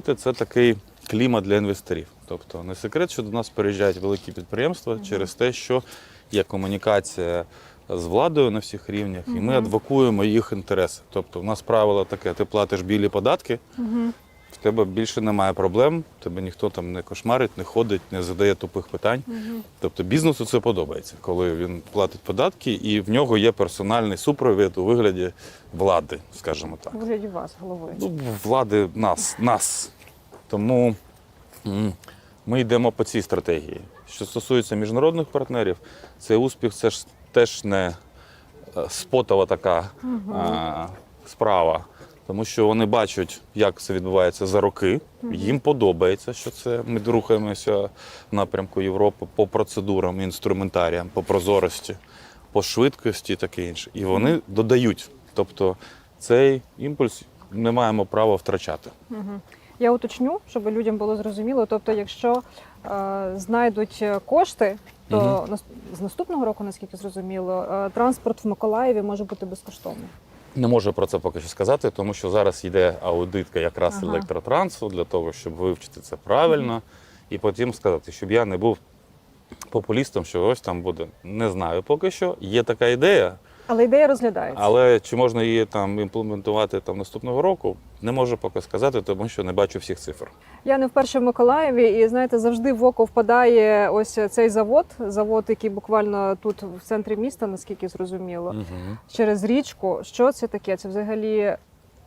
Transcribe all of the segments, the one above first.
Це такий клімат для інвесторів. Тобто не секрет, що до нас переїжджають великі підприємства через те, що є комунікація з владою на всіх рівнях, і ми адвокуємо їх інтереси. Тобто, в нас правило таке: ти платиш білі податки, в тебе більше немає проблем, тебе ніхто там не кошмарить, не ходить, не задає тупих питань. Тобто бізнесу це подобається, коли він платить податки, і в нього є персональний супровід у вигляді влади, скажімо так. У вигляді вас, голови. Ну, влади нас, нас. Тому ми йдемо по цій стратегії. Що стосується міжнародних партнерів, цей успіх це ж теж не е, спотова така а, справа. Тому що вони бачать, як це відбувається за роки. Їм подобається, що це ми рухаємося в напрямку Європи по процедурам, інструментаріям, по прозорості, по швидкості і таке інше. І вони додають. Тобто цей імпульс не маємо права втрачати. Я уточню, щоб людям було зрозуміло. Тобто, якщо е, знайдуть кошти, то нас- з наступного року, наскільки зрозуміло, е, транспорт в Миколаєві може бути безкоштовним. Не можу про це поки що сказати, тому що зараз йде аудитка якраз Ага. електротрансу для того, щоб вивчити це правильно, і потім сказати, щоб я не був популістом, що ось там буде. Не знаю поки що. Є така ідея, Але ідея розглядається. але чи можна її там імплементувати там наступного року, не можу поки сказати, тому що не бачу всіх цифр. Я не вперше в Миколаєві, і знаєте, завжди в око впадає ось цей завод, завод, який буквально тут в центрі міста, наскільки зрозуміло, Угу. через річку. Що це таке? Це взагалі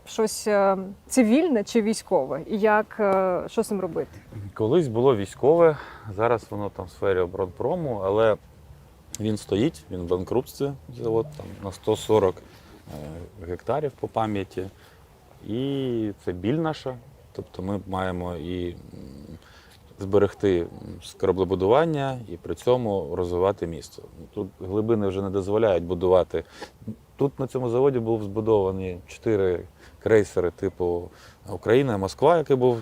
щось е, цивільне чи військове? І як е, що з цим робити? Колись було військове, зараз воно там в сфері оборонпрому, але він стоїть, він в банкрутстві, завод там на 140 е, гектарів по пам'яті. І це біль наша. Тобто ми маємо і зберегти м, кораблебудування і при цьому розвивати місто. Тут глибини вже не дозволяють будувати. Тут на цьому заводі був збудовані чотири крейсери типу Україна, Москва, який був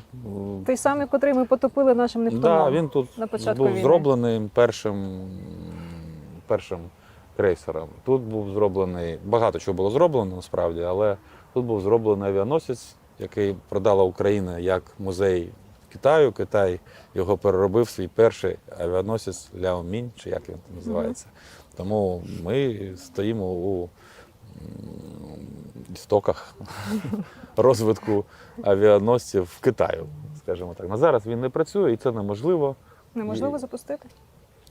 Той самий, котрий ми потопили нашим Да, Нептуном. він тут на початку був війни. зроблений першим, першим крейсером. Тут був зроблений, багато чого було зроблено насправді, але тут був зроблений авіаносець, який продала Україна як музей Китаю. Китай його переробив свій перший авіаносець Ляо Мінь, чи як він там називається. Тому ми стоїмо у істоках розвитку авіаносців в Китаю, скажімо так. На зараз він не працює і це неможливо. Неможливо І- запустити.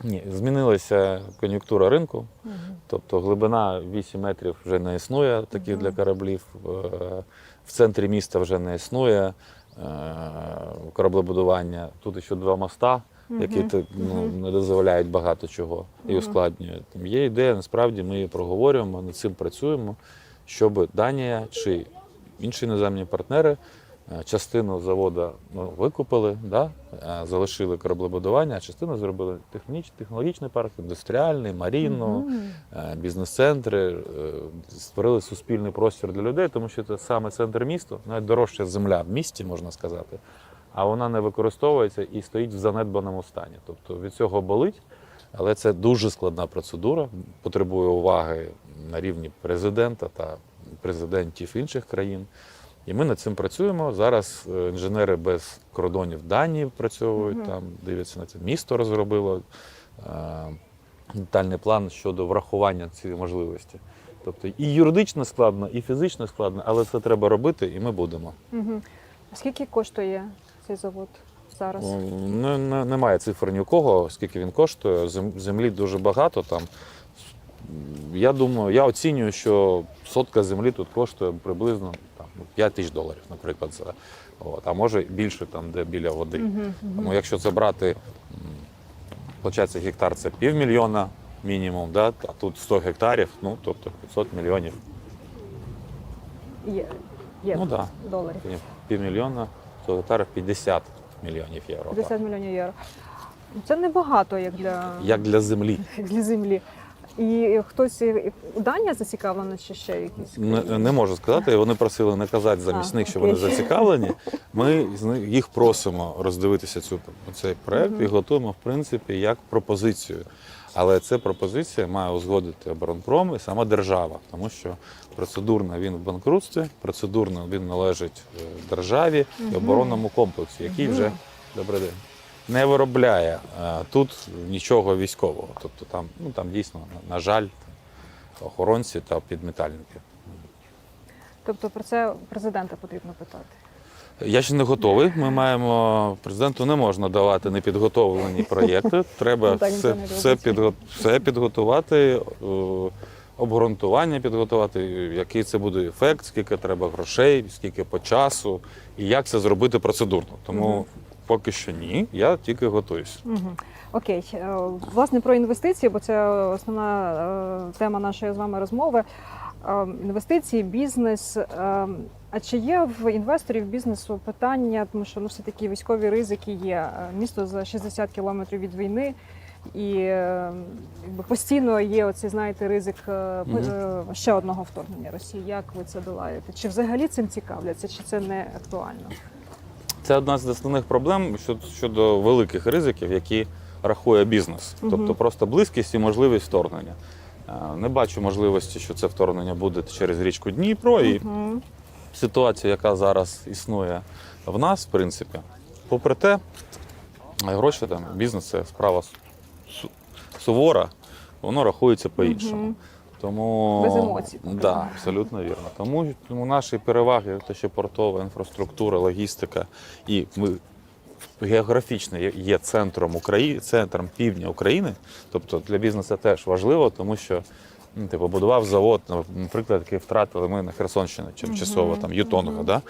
Ні, змінилася кон'юнктура ринку, тобто глибина 8 метрів вже не існує таких для кораблів. е, В центрі міста вже не існує е, кораблебудування. Тут ще два моста, які ну, не дозволяють багато чого і ускладнюють. Там є ідея, насправді ми її проговорюємо, над цим працюємо, щоб Данія чи інші іноземні партнери частину заводу ну, викупили, да, е, залишили кораблебудування, а частину зробили техніч, технологічний парк, індустріальний, марінну, е, бізнес-центри, е, створили суспільний простір для людей, тому що це саме центр міста, найдорожча земля в місті, можна сказати, а вона не використовується і стоїть в занедбаному стані. Тобто від цього болить, але це дуже складна процедура, потребує уваги на рівні президента та президентів інших країн. І ми над цим працюємо. Зараз е, інженери без кордонів Данії працюють Мгм. там, дивляться на це. Місто розробило е, детальний план щодо врахування цієї можливості. Тобто і юридично складно, і фізично складно, але це треба робити, і ми будемо. Мгм. А скільки коштує цей завод зараз? О, Не, не, немає цифр ні у кого, скільки він коштує. Землі дуже багато там. Я думаю, я оцінюю, що сотка землі тут коштує приблизно 5 тисяч доларів, наприклад. За, от, а може більше там, де біля води. Тому якщо це брати, виходить, гектар це півмільйона мінімум, да? а тут 100 гектарів, ну тобто 500 мільйонів. Є, є Ну так, доларів. півмільйона, 100 гектарів 50 мільйонів євро. так. 50 мільйонів євро. Це небагато, як для, Як для землі. як для землі. І хтось Данія зацікавлена чи ще якісь? Не, не можу сказати. Вони просили не казати замість А, них, що окей. вони зацікавлені. Ми їх просимо роздивитися цю цей проект і готуємо, в принципі, як пропозицію. Але ця пропозиція має узгодити оборонпром і сама держава, тому що процедурно він в банкрутстві, процедурно він належить е, державі і оборонному комплексу, який вже добрий день. Не виробляє е, тут нічого військового. Тобто там, ну там дійсно, на- жаль, охоронці та підметальники. Тобто про це президента потрібно питати. Я ще не готовий. Ми маємо президенту не можна давати непідготовлені проєкти. Треба Ну, так, все, все, підго, все підготувати, е, обґрунтування підготувати, який це буде ефект, скільки треба грошей, скільки по часу, і як це зробити процедурно. Тому. Поки що ні, я тільки готуюсь. Угу. Окей, Е, власне про інвестиції, бо це основна е, тема нашої з вами розмови. Е, Інвестиції, бізнес. А чи є в інвесторів бізнесу питання, тому що ну все таки військові ризики є. Місто за 60 кілометрів від війни, і якби постійно є оцей, знаєте, ризик е, ще одного вторгнення Росії. Як ви це долаєте? Чи взагалі цим цікавляться, чи це не актуально? Це одна з основних проблем щодо, великих ризиків, які рахує бізнес. Тобто просто близькість і можливість вторгнення. Е, Не бачу можливості, що це вторгнення буде через річку Дніпро. І ситуація, яка зараз існує в нас, в принципі, попри те, гроші там, бізнес це справа сувора, воно рахується по-іншому. Тому Без емоцій, Да, абсолютно вірно. Тому, тому наші переваги, те, що портова інфраструктура, логістика, і ми географічно є- центром України, центром півдня України. Тобто для бізнесу теж важливо, тому що ну, типу, будував завод, наприклад, який втратили ми на Херсонщині, чимчасово, там Ютонга. мгм. Да?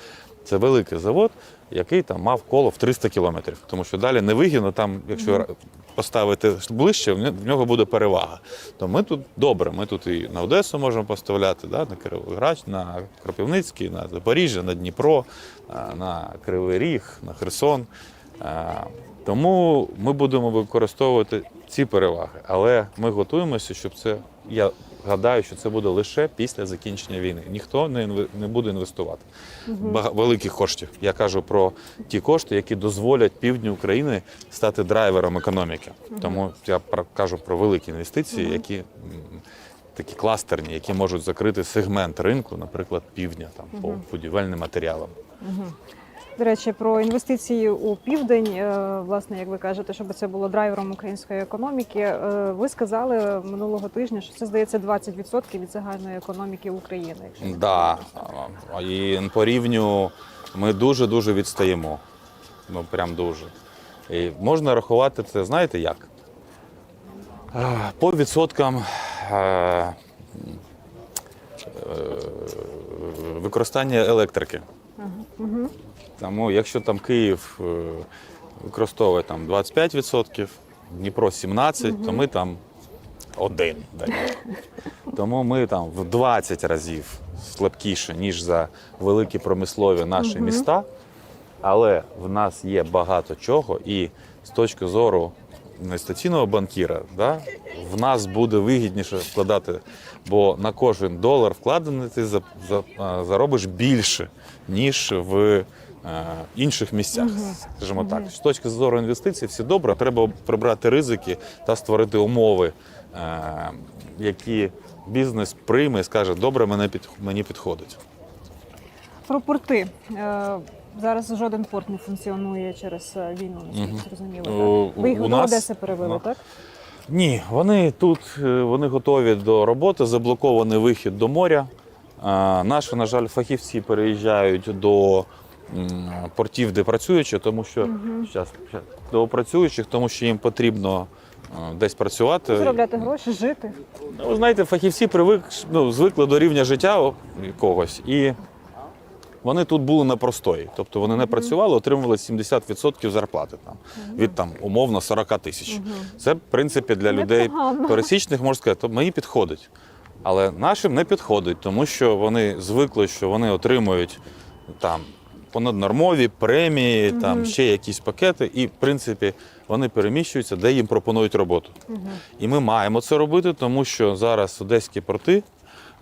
Це великий завод, який там мав коло в 300 кілометрів. Тому що далі невигідно, там, якщо поставити ближче, в нього буде перевага. То ми тут добре, ми тут і на Одесу можемо поставляти, да? на Кировоград, на Кропивницький, на Запоріжжя, на Дніпро, на Кривий Ріг, на Херсон. Тому ми будемо використовувати ці переваги. Але ми готуємося, щоб це. Я гадаю, що це буде лише після закінчення війни. Ніхто не інве- не буде інвестувати бага- великих коштів. Я кажу про ті кошти, які дозволять півдню України стати драйвером економіки. Тому я кажу про великі інвестиції, які такі кластерні, які можуть закрити сегмент ринку, наприклад, півдня там по будівельним матеріалам. До речі, про інвестиції у південь, е, власне, як ви кажете, щоб це було драйвером української економіки. е, Ви сказали минулого тижня, що це здається 20% від загальної економіки України. Якщо Да. І по рівню ми дуже дуже відстаємо. Ну прям дуже. І можна рахувати це, знаєте як? По відсоткам е, е, використання електрики. Угу. Тому якщо там Київ е, використовує там 25%, Дніпро 17%, то ми там один. Тому ми там в 20 разів слабкіше, ніж за великі промислові наші міста. Але в нас є багато чого, і з точки зору інвестиційного банкіра, да, в нас буде вигідніше вкладати, бо на кожен долар вкладений ти заробиш більше, ніж в інших місцях. Скажімо так, з точки зору інвестицій, все добре, треба прибрати ризики та створити умови, е, які бізнес прийме і скаже, добре, мене під, мені підходить. Про порти. Е, Зараз жоден порт не функціонує через е, війну, зрозуміло. Ви їх у до Одеси перевели, так? Ні, вони тут е, вони готові до роботи, заблокований вихід до моря. Наші, на жаль, фахівці переїжджають до портів, де працюючі, тому що щас, щас, до працюючих, тому що їм потрібно десь працювати. Заробляти гроші, жити. Ну, ви знаєте, фахівці привик, ну, звикли до рівня життя якогось, і вони тут були на простої. Тобто вони не працювали, отримували 70% зарплати там, від там, умовно 40 тисяч. Це, в принципі, для людей пересічних, можна сказати, то мені підходить. Але нашим не підходить, тому що вони звикли, що вони отримують там понаднормові премії, там ще якісь пакети, і в принципі вони переміщуються, де їм пропонують роботу. І ми маємо це робити, тому що зараз одеські порти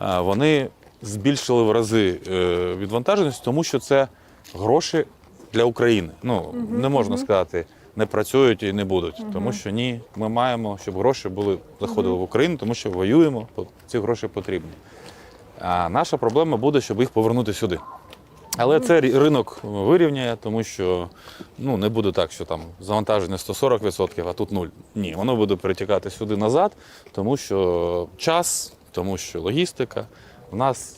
вони збільшили в рази е, відвантаженість, тому що це гроші для України. Ну не можна сказати не працюють і не будуть. Тому що ні, ми маємо, щоб гроші були заходили в Україну, тому що воюємо, ці гроші потрібні. А наша проблема буде, щоб їх повернути сюди. Але це ринок вирівняє, тому що ну, не буде так, що там завантаження 140%, а тут нуль. Ні, воно буде перетікати сюди назад, тому що час, тому що логістика. У нас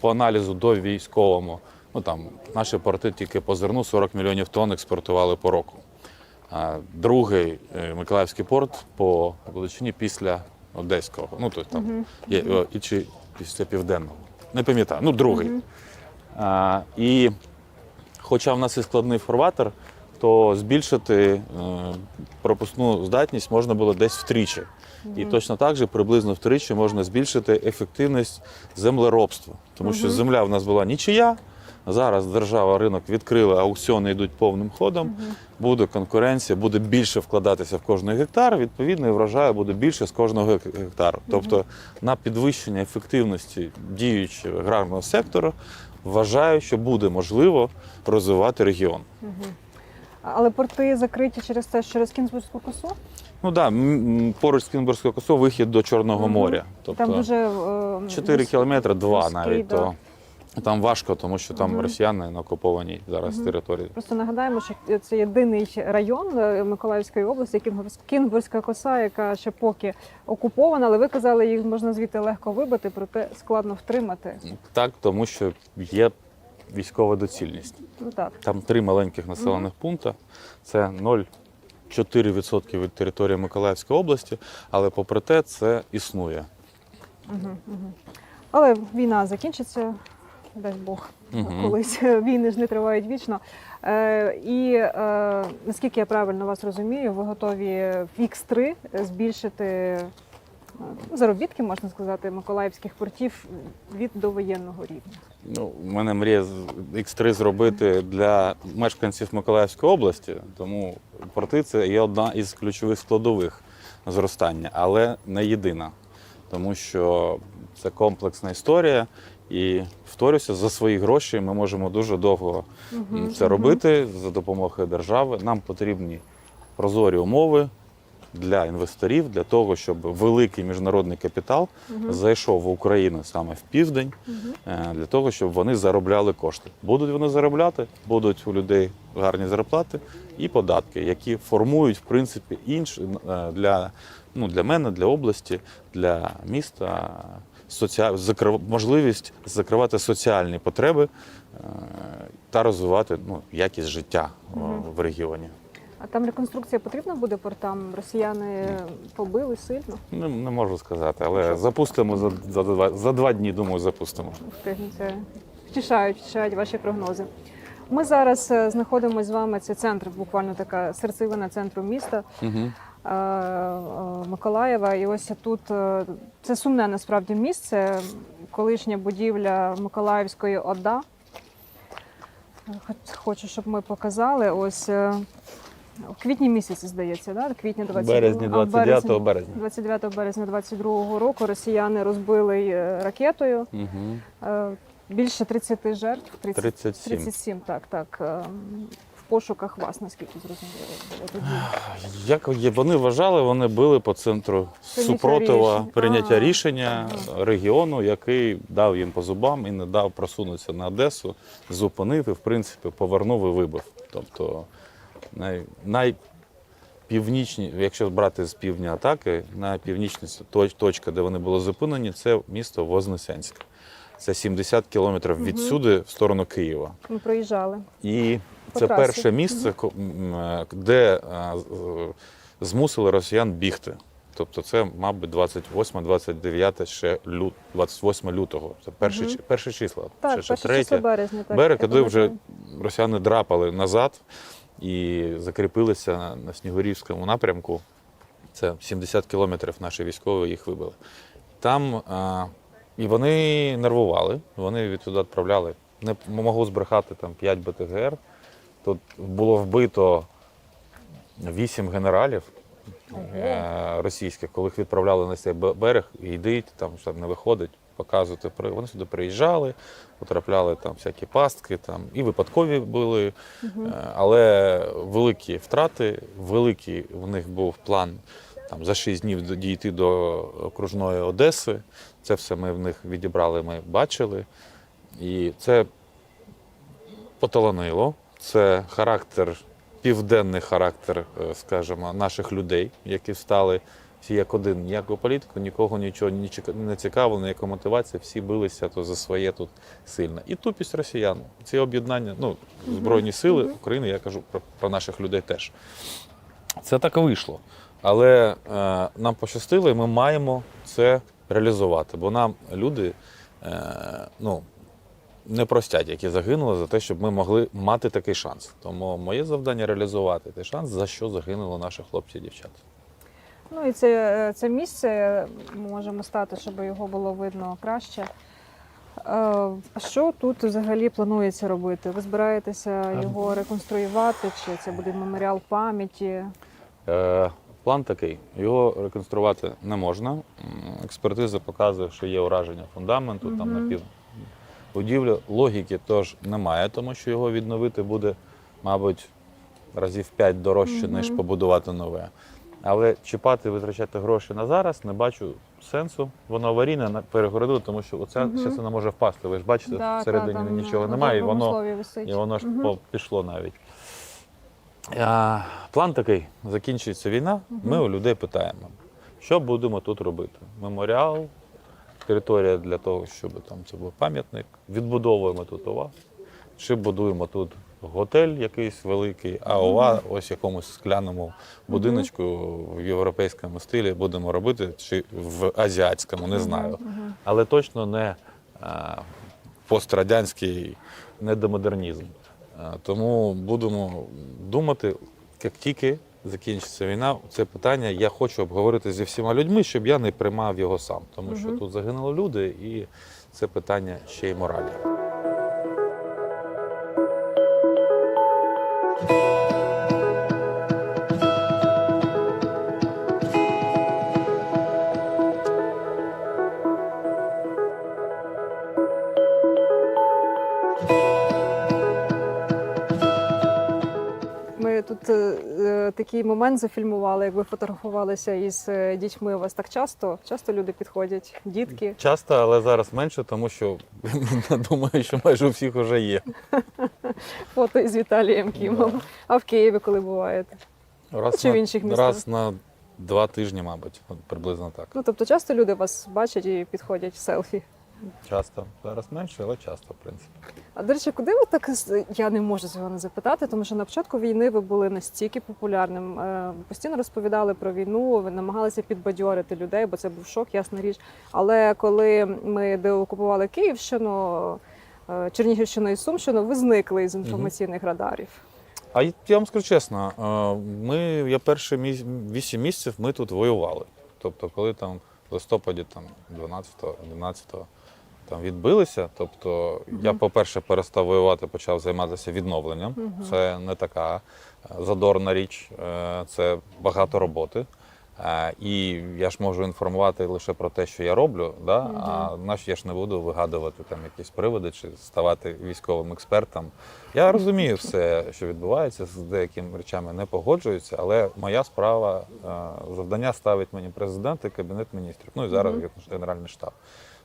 по аналізу до військовому, ну там наші порти тільки по зерну 40 мільйонів тонн експортували по року. А другий е, Миколаївський порт по величині після Одеського. Ну, тобто там є, і чи після південного. Не пам'ятаю. Ну, другий. А, і хоча в нас і складний фарватер, то збільшити е, пропускну здатність можна було десь втричі. І точно так же приблизно втричі можна збільшити ефективність землеробства. Тому що земля в нас була нічия. Зараз держава ринок відкрила, аукціони йдуть повним ходом. Буде конкуренція, буде більше вкладатися в кожний гектар. Відповідно, і врожаю буде більше з кожного гек- гектару. Тобто на підвищення ефективності діючого аграрного сектору вважаю, що буде можливо розвивати регіон. Але порти закриті через те, що через Кінзбурзьку косу. Ну так, да, поруч з Кінбурзькою косою вихід до Чорного угу. моря. Тобто Там дуже е, 4 вуз- кілометри, 2 навіть. да. То там важко, тому що там Мгм. росіяни на окупованій зараз Мгм. території. Просто нагадаємо, що це єдиний район е, Миколаївської області, Кінгурс- Кінгурська коса, яка ще поки окупована, але ви казали, їх можна звідти легко вибити, проте складно втримати. Так, тому що є військова доцільність. Ну так. Там три маленьких населених пункти. Це 0,4% від території Миколаївської області, але попри те це існує. Угу, угу. Але війна закінчиться, дай Бог, Мгм. колись війни ж не тривають вічно. Е, і е, наскільки я правильно вас розумію, ви готові в X3 збільшити е, заробітки, можна сказати, миколаївських портів від довоєнного рівня. Ну, у мене мрія з- X3 зробити для мешканців Миколаївської області, тому порти це є одна із ключових складових зростання, але не єдина, тому що це комплексна історія. І вторюся, за свої гроші ми можемо дуже довго м, це робити за допомогою держави. Нам потрібні прозорі умови для інвесторів, для того, щоб великий міжнародний капітал зайшов в Україну саме в південь, е, для того, щоб вони заробляли кошти. Будуть вони заробляти, будуть у людей гарні зарплати і податки, які формують в принципі інш е, для, ну, для мене, для області, для міста. Соціаль... закрив- можливість закривати соціальні потреби е, та розвивати ну, якість життя о, в регіоні. А там реконструкція потрібна буде портам? Росіяни побили сильно. Не, не можу сказати, але запустимо за, за, два, за два дні, думаю, запустимо. Це втішають, втішають ваші прогнози. Ми зараз е, знаходимося з вами. Це центр, буквально така серцевина центру міста. Угу. Е, е, Миколаєва. І ось тут е, це сумне насправді місце. Колишня будівля Миколаївської ОДА. Е, Хочу, щоб ми показали. Ось е, в квітні місяці, здається, да? квітня 22 Березні, а, 29 березня. 29 березня 22 року росіяни розбили е, ракетою. Угу. Е, Більше 30 жертв. 30, 37. 37, так, так. Пошуках вас, наскільки зрозуміло. Як вони вважали, вони били по центру Прийняття супротива рішень. прийняття А, рішення регіону, який дав їм по зубам і не дав просунутися на Одесу, зупинив і, в принципі, повернув і вибив. Тобто най, найпівнічні, якщо брати з півдня атаки, найпівнічна точ- точка, де вони були зупинені, це місто Вознесенськ. Це 70 кілометрів відсюди в сторону Києва. Ми проїжджали. І це трасі. перше місце, е, де е, е, змусили росіян бігти. Тобто це, мабуть, 28-29 ще лют, 28 лютого. Це перші, Мгм. чи- перші числа. Так, ще, перше число березня. Так, Берег, коли вже росіяни драпали назад і закріпилися на, на Снігурівському напрямку. Це 70 кілометрів наші військові їх вибили. Там а, і вони нервували, вони відсюди відправляли. Не можу збрехати там 5 БТГР. Тут було вбито 8 генералів е, російських, коли їх відправляли на цей берег, і йдіть, там що не виходить. показувати. При- Вони сюди приїжджали, потрапляли там всякі пастки, там і випадкові були, е, але великі втрати, великий в них був план там за 6 днів дійти до окружної Одеси. Це все ми в них відібрали, ми бачили. І це поталанило. Це характер, південний характер, е, скажімо, наших людей, які встали всі як один, ніякого політику, нікого нічого не цікавило, ніяка мотивація, всі билися то за своє тут сильно. І тупість росіян. Ці об'єднання, ну, Збройні сили України, я кажу про, про наших людей теж. Це так і вийшло. Але е, нам пощастило, і ми маємо це реалізувати. Бо нам люди е, ну, не простять, які загинули за те, щоб ми могли мати такий шанс. Тому моє завдання реалізувати той шанс, за що загинули наші хлопці і дівчата. Ну і це, це місце ми можемо стати, щоб його було видно краще. Е, А що тут взагалі планується робити? Ви збираєтеся його реконструювати? Чи це буде меморіал пам'яті? Е, план такий: його реконструвати не можна. Експертиза показує, що є ураження фундаменту, там Мгм. напів будівлі. Логіки теж немає, тому що його відновити буде, мабуть, разів 5 дорожче, ніж побудувати нове. Але чіпати, витрачати гроші на зараз не бачу сенсу. Воно аварійне на- перегородило, тому що оце Мгм. зараз воно може впасти. Ви ж бачите, Да, всередині та, там нічого на немає, і воно і воно ж по- пішло навіть. А, план такий: закінчується війна. Ми у людей питаємо, що будемо тут робити? Меморіал, територія для того, щоб там це був пам'ятник. Відбудовуємо тут ОВА, чи будуємо тут готель якийсь великий, а ОВА ось якомусь скляному будиночку в європейському стилі будемо робити, чи в азіатському, не знаю. Але точно не а, пострадянський недомодернізм. А, Тому будемо думати, як тільки закінчиться війна, це питання я хочу обговорити зі всіма людьми, щоб я не приймав його сам. Тому що тут загинули люди, і це питання ще й моралі. Такий момент зафільмували, як ви фотографувалися із е, дітьми. У вас так часто? Часто люди підходять, дітки. Часто, але зараз менше, тому що думаю, що майже у всіх вже є. Фото із Віталієм Кімом. А в Києві коли буваєте? Раз, Чи в інших містах? раз на два тижні, мабуть, приблизно так. Ну тобто часто люди вас бачать і підходять в селфі. Часто. Зараз менше, але часто, в принципі. А до речі, куди ви так я не можу цього не запитати, тому що на початку війни ви були настільки популярним. е, Постійно розповідали про війну, ви намагалися підбадьорити людей, бо це був шок, ясна річ. Але коли ми деокупували Київщину, е, Чернігівщину і Сумщину, ви зникли із інформаційних радарів. А я вам скажу чесно, е, ми, я перші вісім місяців ми тут воювали. Тобто, коли там в листопаді там, 12-го, 11-го там відбилися, тобто я, по-перше, перестав воювати, почав займатися відновленням. Це не така е, задорна річ, е, це багато роботи. Е, І я ж можу інформувати лише про те, що я роблю, да? а наш я ж не буду вигадувати там якісь приводи чи ставати військовим експертом. Я розумію все, що відбувається, з деякими речами не погоджуюся, але моя справа, завдання ставить мені президент і кабінет міністрів. Ну і зараз. Генеральний штаб.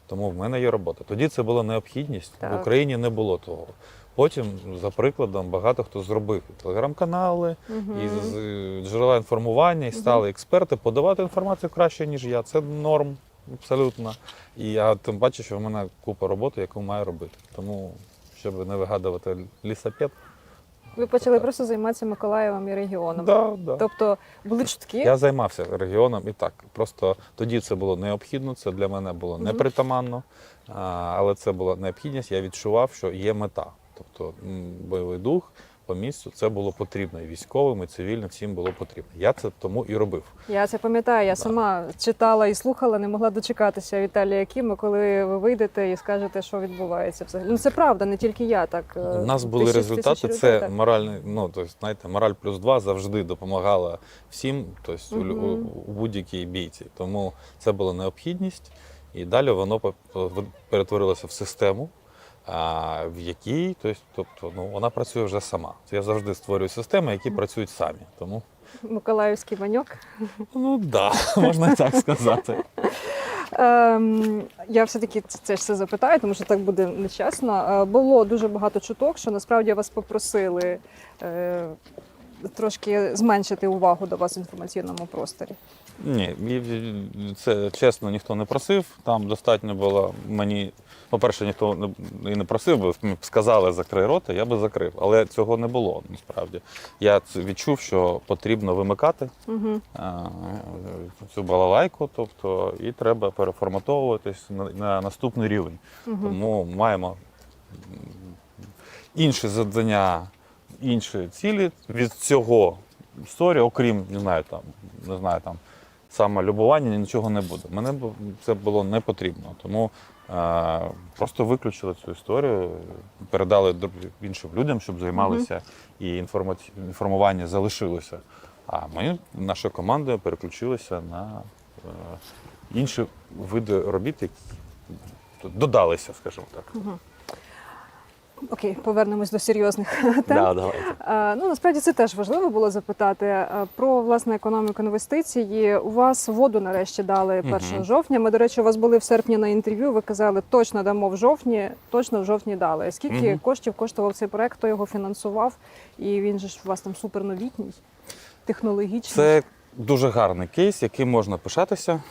Тому в мене є робота. Тоді це була необхідність. Так. В Україні не було того. Потім, за прикладом, багато хто зробив і телеграм-канали, і з- з- джерела інформування, і стали експерти подавати інформацію краще, ніж я. Це норм абсолютно. І я тим паче, що в мене купа роботи, яку маю робити. Тому, щоб не вигадувати лісапет. Ви почали просто займатися Миколаєвом і регіоном. Да, да. Тобто були чутки. Я займався регіоном і так. Просто тоді це було необхідно, це для мене було непритаманно, але це була необхідність. Я відчував, що є мета. Тобто бойовий дух по місцю це було потрібно. І військовим, і цивільним всім було потрібно. Я це тому і робив. Я це пам'ятаю, я сама читала і слухала, не могла дочекатися Віталія Кіма, коли ви вийдете і скажете, що відбувається взагалі. Ну це правда, не тільки я так. е, У нас були тисячі- результати. людей, Це так. моральний, ну тобто, знаєте, мораль плюс два завжди допомагала всім, тобто у, у будь-якій бійці. Тому це була необхідність. І далі воно перетворилося в систему, в якій тобто, тобто, ну, вона працює вже сама. Я завжди створюю системи, які працюють самі. Тому Миколаївський маньок? ну да, можна і так сказати. Ем, я все-таки це це ж все запитаю, тому що так буде нечесно. Е, було дуже багато чуток, що насправді вас попросили е, трошки зменшити увагу до вас в інформаційному просторі. Ні, це чесно, ніхто не просив. Там достатньо було мені. По-перше, ніхто і не просив, бо сказали закрий рота, я би закрив. Але цього не було насправді. Я відчув, що потрібно вимикати Угу. цю балалайку, тобто, і треба переформатовуватись на, на наступний рівень. Угу. Тому маємо м, інші завдання, інші цілі від цього історії, окрім не знаю, там, не знаю, там самолюбування, нічого не буде. Мене це було не потрібно. Тому е, просто виключили цю історію, передали іншим людям, щоб займалися і інформаці- інформування залишилося. А ми, наша команда, переключилася на е, інші види робіт, які додалися, скажімо так. Окей, повернемось до серйозних тем. Да, давайте. Ну насправді це теж важливо було запитати про власне економіку інвестиції. У вас воду нарешті дали 1 Мгм. жовтня. Ми, до речі, у вас були в серпні на інтерв'ю. Ви казали, точно дамо в жовтні, точно в жовтні дали. Скільки Мгм. коштів коштував цей проект? Хто його фінансував? І він же ж у вас там суперновітній, технологічний. Це дуже гарний кейс, яким можна пишатися.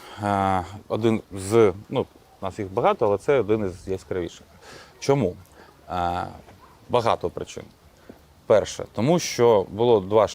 Один з, ну, нас їх багато, але це один із яскравіших. Чому? Е, Багато причин. Перше, тому що було два